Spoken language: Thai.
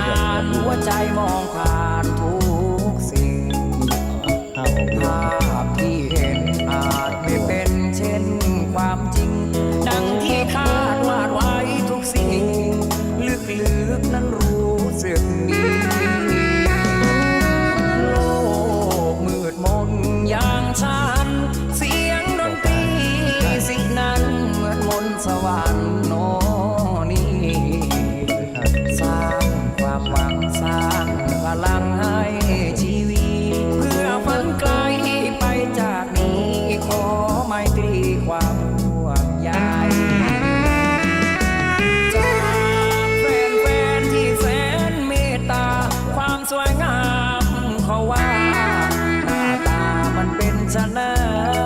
อ่านหัวใจมองผ่านทุกสิ่งภาพที่เห็นอาจไม่เป็นเช่นความจริง ดังที่คาดวาดไว้ทุกสิ่ง ลึกๆนั้นรู้สึกดีโลกมืดมนอย่างฉัน เสียงดนตรีสิ่งนั้นเหมือนมนสวรรค์โน 灿烂